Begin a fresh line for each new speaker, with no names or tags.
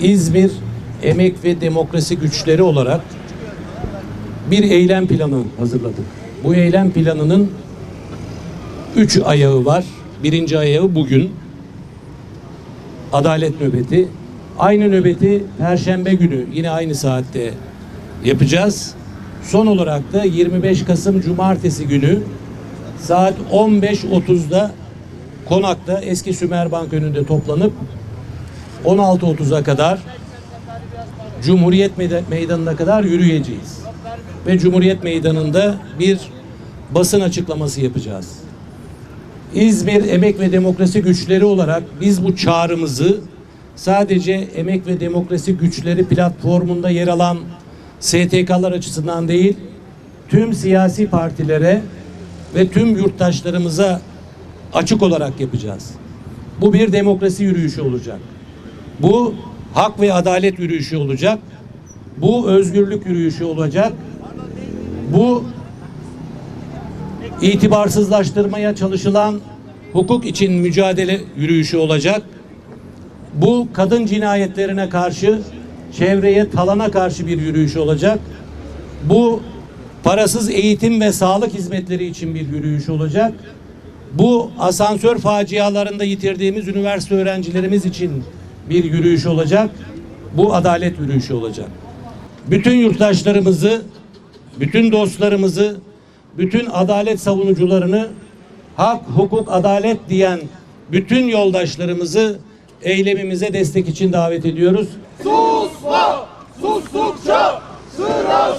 İzmir Emek ve Demokrasi Güçleri olarak bir eylem planı hazırladık. Bu eylem planının üç ayağı var. Birinci ayağı bugün. Adalet nöbeti. Aynı nöbeti Perşembe günü yine aynı saatte yapacağız. Son olarak da 25 Kasım Cumartesi günü saat 15.30'da Konak'ta eski Sümerbank önünde toplanıp 16.30'a kadar Cumhuriyet Meyda- Meydanı'na kadar yürüyeceğiz. Ve Cumhuriyet Meydanı'nda bir basın açıklaması yapacağız. İzmir Emek ve Demokrasi Güçleri olarak biz bu çağrımızı sadece Emek ve Demokrasi Güçleri platformunda yer alan STK'lar açısından değil, tüm siyasi partilere ve tüm yurttaşlarımıza açık olarak yapacağız. Bu bir demokrasi yürüyüşü olacak. Bu hak ve adalet yürüyüşü olacak. Bu özgürlük yürüyüşü olacak. Bu itibarsızlaştırmaya çalışılan hukuk için mücadele yürüyüşü olacak. Bu kadın cinayetlerine karşı, çevreye, talana karşı bir yürüyüş olacak. Bu parasız eğitim ve sağlık hizmetleri için bir yürüyüş olacak. Bu asansör facialarında yitirdiğimiz üniversite öğrencilerimiz için bir yürüyüş olacak. Bu adalet yürüyüşü olacak. Bütün yurttaşlarımızı, bütün dostlarımızı, bütün adalet savunucularını, hak, hukuk, adalet diyen bütün yoldaşlarımızı eylemimize destek için davet ediyoruz.
Susma! Sustukça sıra!